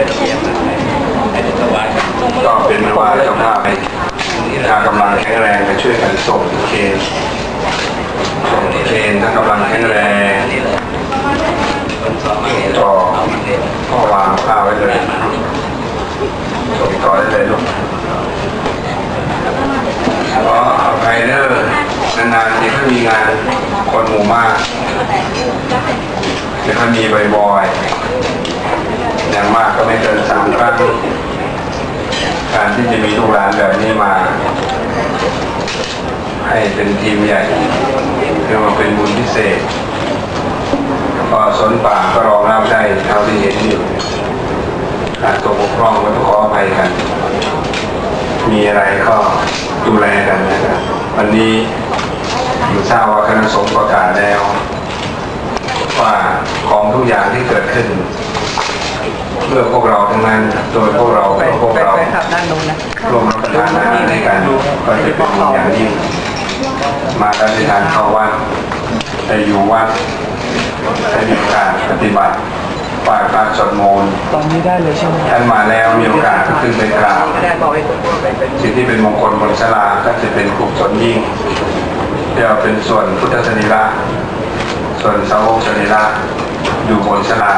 ยเทียนอห้ตวันก็เป็นมาว่าเจ้าภาพไปทางกำลังแข็งแรงไปช่วยกันส่งเคนส่งเคนทั้งกำลังแข็งแรงต่อพ่อวางข้าวไว้เลยส่งต่อได้เลยลูกเก็ไกด์เนอร์นานๆนี่ถ้ามีงานคนหมู่มากแต่ถ้ามีบ่อยๆ อย่างมากก็ไม่เกินสามครั้งการที่จะมีลูกหลานแบบนี้มา ให้เป็นทีมใหญ่เรียกว่าเป็นบุญพิเศษก็สนป่าก็รองรับได้เท่าที่เห็นอยู่ขาดตัวบกพร่องก็ต้องขออภัยกัน มีอะไรก็ดูแลกันนะครับวันนี้อยู่ทราบว่าคณะสงฆ์ประกาศแล้ว ว่าของทุกอย่างที่เกิดขึ้น เพื่อพวกเราทั้งนั้น โดยพวกเราไปกับพวกไปเราไปขับด้านนู้นนะร่วมรับประทานอาหารในกันก็จะเป็นบุญอย่างยิ่งมารับประทานเข้าวัดได้อยู่วัดได้มีโอกาสปฏิบัติไหว้พระสวดมนต์ตอนนี้ได้เลยใช่ไหมท่านมาแล้วมีโอกาสก็ขึ้นไปกราบไม่ได้บอกให้คนไปเป็นสิ่งที่เป็นมงคลบนศาลาก็จะเป็นกุศลยิ่งเรียกว่าเป็นส่วนพุทธสรีระส่วนสาวกสรีระอยู่บนศาลา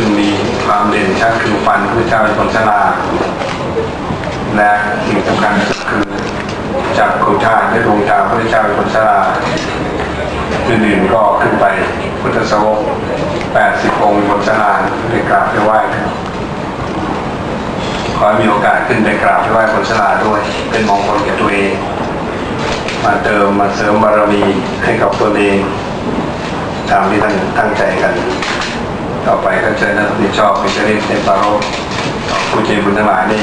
ซึ่งมีความเด่นชัดคือฟันพระเจ้าอยู่บนศาลาและสิ่งสำคัญคือจากครูชาได้ดวงตาพระเจ้าอยู่บนศาลาอื่นๆก็ขึ้นไปพุทธสาวก80องค์บนศาลาไปกราบไปไหว้ขอมีโอกาสขึ้นไปกราบไปไหว้บนศาลาด้วย เป็นมงคลแก่ตัวเอง มาเติมมาเสริมบารมีให้กับตัวเองตามที่ท่านตั้งใจกัน ต่อไปก็เจอนักรับผิดชอบเป็นจะเรียกเป็นปารกผู้ใจบุญทั้งหลายได้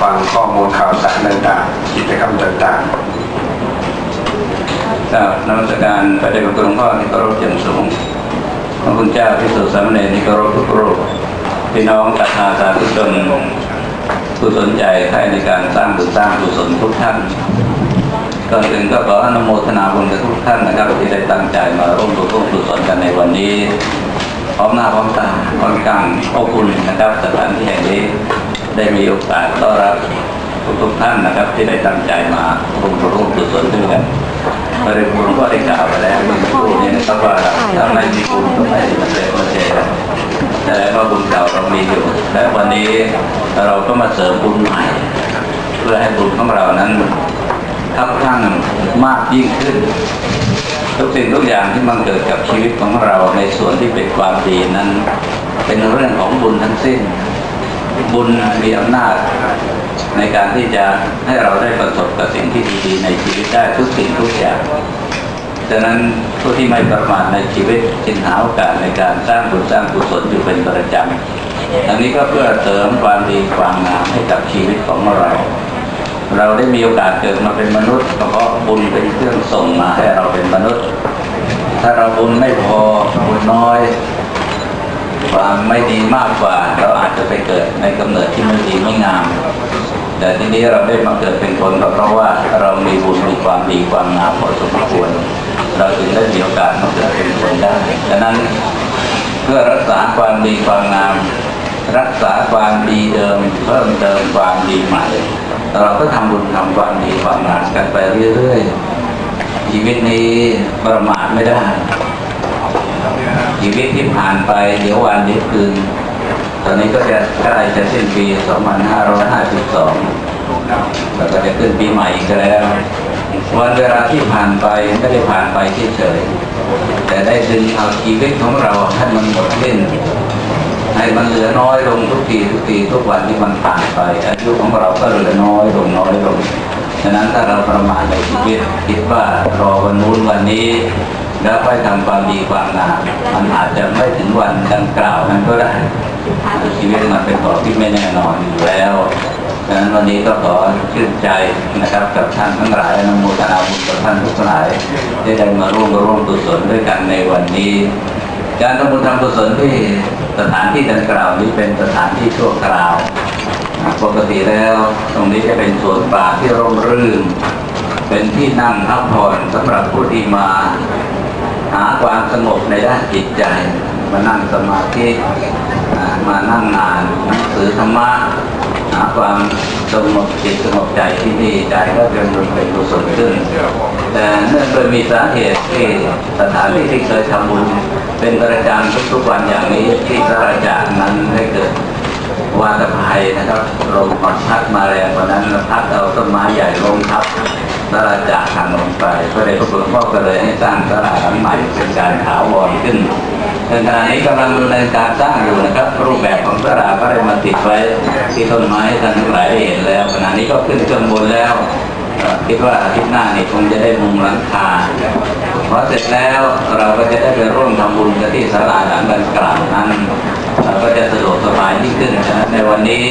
ฟังข้อมูลข่าวสารต่างๆกิจกรรมต่างครับนมัสการพระเดชพระคุณหลวงพ่อที่เคารพอย่างสูงพระคุณเจ้าพิสุทธิ์สามเณรที่เคารพทุกรูปพี่น้องศรัทธาสาธุชนผู้สนใจใครในการสร้างบุญสร้างกุศลทุกท่านก่อนอื่นก็ขออนุโมทนาบุญกับทุกท่านนะครับที่ได้ตั้งใจมาร่วมบุญร่วมกุศลกันในวันนี้ พร้อมหน้าพร้อมตาค่อนข้างอบอุ่นนะครับสถานที่แห่งนี้ได้มีโอกาสต้อนรับทุกๆท่านนะครับ ที่ได้ตั้งใจมาร่วมร่วมกุศลด้วยกันพระเดชพระคุณก็ได้กล่าวไปแล้วเมื่อสักครู่นี้นะครับว่าถ้าไม่มีบุญก็ไม่มาเสกมาเจกันแต่ว่าบุญเก่าเรามีอยู่ และวันนี้เราก็มาเสริมบุญใหม่ เพื่อให้บุญของเรานั้นคับข้งมากยิ่งขึ้น ทุกสิ่งทุกอย่างที่มันเกิดกับชีวิตของเราในส่วนที่เป็นความดีนั้น เป็นเรื่องของบุญทั้งสิ้น บุญมีอำนาจในการที่จะให้เราได้ประสบกับสิ่งที่ดีๆในชีวิตได้ทุกสิ่งทุกอย่างฉะนั้นผู้ที่ไม่ประมาทในชีวิตจึงหาโอกาสในการสร้างบุญสร้างกุศลอยู่เป็นประจำอันนี้ก็เพื่อเสริมความดีความงามให้กับชีวิตของเรา เราได้มีโอกาสเกิดมาเป็นมนุษย์เพราะบุญเป็นเครื่องส่งมาให้เราเป็นมนุษย์ ถ้าเราบุญไม่พอบุญน้อยความไม่ดีมากกว่า เราอาจจะไปเกิดในกำเนิดที่ไม่ดีไม่งาม แต่ทีนี้เราได้มาเกิดเป็นคนก็เพราะว่าเรามีบุญมีความดีความงามพอสมควร เราจึงได้มีโอกาสมาเกิดเป็นคนได้ฉะนั้นเพื่อรักษาความดีความงาม รักษาความดีเดิม เพิ่มเติมความดีใหม่ เราก็ทำบุญทำความดีความงามกันไปเรื่อยๆ ชีวิตนี้ประมาทไม่ได้ ชีวิตที่ผ่านไปเดี๋ยววันเดี๋ยวคืน ตอนนี้ก็จะใกล้จะสิ้นปี 2552แล้วก็จะขึ้นปีใหม่อีกแล้ว วันเวลาที่ผ่านไปไม่ได้ผ่านไปเฉยๆแต่ได้ดึงเอาชีวิตของเราให้มันหมดสิ้น มันเหลือน้อยลงทุกทีทุกทีทุกวันที่มันผ่านไปอายุของเราก็เหลือน้อยลงน้อยลงฉะนั้นถ้าเราประมาทในชีวิตคิดว่ารอวันนู้นวันนี้แล้วค่อยทำความดีความงามมันอาจจะไม่ถึงวันดังกล่าวนั้นก็ได้ชีวิตมันเป็นของที่ไม่แน่นอนอยู่แล้วดังนั้นวันนี้ก็ขอชื่นใจนะครับกับท่านทั้งหลายอนุโมทนาบุญกับท่านทุกหลายที่ได้มาร่วมร่วมกุศลด้วยกันในวันนี้ การทำบุญทำกุศลที่สถานที่ดังกล่าวนี้เป็นสถานที่ชั่วคราว ปกติแล้วตรงนี้จะเป็นสวนป่าที่ร่มรื่น เป็นที่นั่งพักผ่อนสำหรับผู้ที่มา หาความสงบในด้านจิตใจ มานั่งสมาธิมานั่งอ่านหนังสือธรรมะหาความ สงบจิตสงบใจที่นี่ใจก็เป็นเป็นกุศลขึ้นแต่เนื่องโดยมีสาเหตุที่สถานที่ที่เคยทำบุญเป็นประจำทุกๆวันอย่างนี้ที่สระจากนั้นได้เกิดวาตภัยนะครับลมพัดพัดมาแรงวันนั้นพัดเอาต้นไม้ใหญ่ลงทับสลาจากทางลงไปก็เลยพระพุทธพ่อก็เลยให้สร้างสลาหลังใหม่เป็นการถาวรขึ้น ในขณะนี้กำลังดำเนินการสร้างอยู่นะครับ รูปแบบของสลาก็ได้มาติดไว้ที่ต้นไม้ท่านทั้งหลายได้เห็นแล้วขณะนี้ก็ขึ้นเครื่องบนแล้วคิดว่าอาทิตย์หน้านี่คงจะได้มุงหลังคาเพอเสร็จแล้วเราก็จะได้ไปร่วมทำบุญกันที่ศาลาหลังดังกล่าวนั้นเราก็จะสะดวกสบายยิ่งขึ้นนะในวันนี้